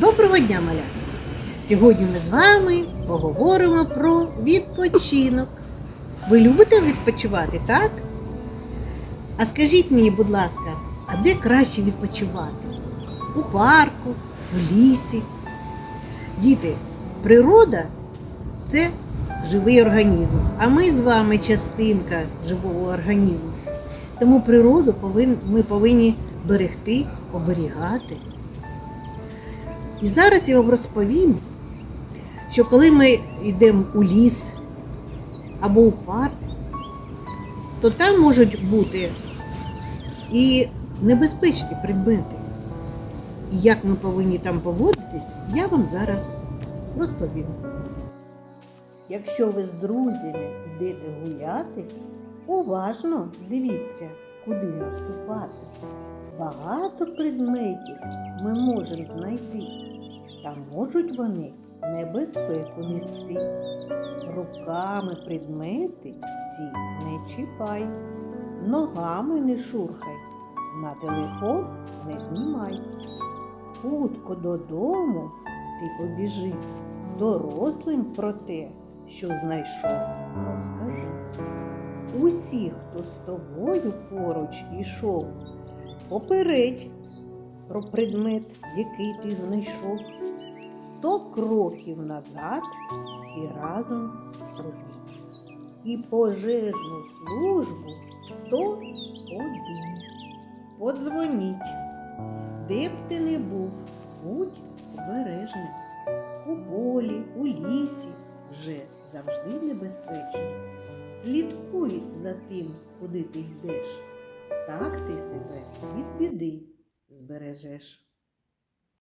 Доброго дня, малята! Сьогодні ми з вами поговоримо про відпочинок. Ви любите відпочивати, так? А скажіть мені, будь ласка, а де краще відпочивати? У парку, у лісі? Діти, природа це живий організм, а ми з вами частинка живого організму. Тому природу ми повинні берегти, оберігати. І зараз я вам розповім, що коли ми йдемо у ліс або у парк, то там можуть бути і небезпечні предмети. І як ми повинні там поводитись, я вам зараз розповім. Якщо ви з друзями йдете гуляти, уважно дивіться, куди наступати. Багато предметів ми можемо знайти, та можуть вони небезпеку нести. Руками предмети ці не чіпай, ногами не шурхай, на телефон не знімай. Хутко додому ти побіжи, дорослим про те, що знайшов, розкажи. Усі, хто з тобою поруч ішов, попередь про предмет, який ти знайшов. Сто кроків назад всі разом зробіть. І пожежну службу 101. Подзвоніть, де б ти не був, будь обережним. У полі, у лісі вже завжди небезпечно. Слідкуй за тим, куди ти йдеш. Так ти себе від біди збережеш.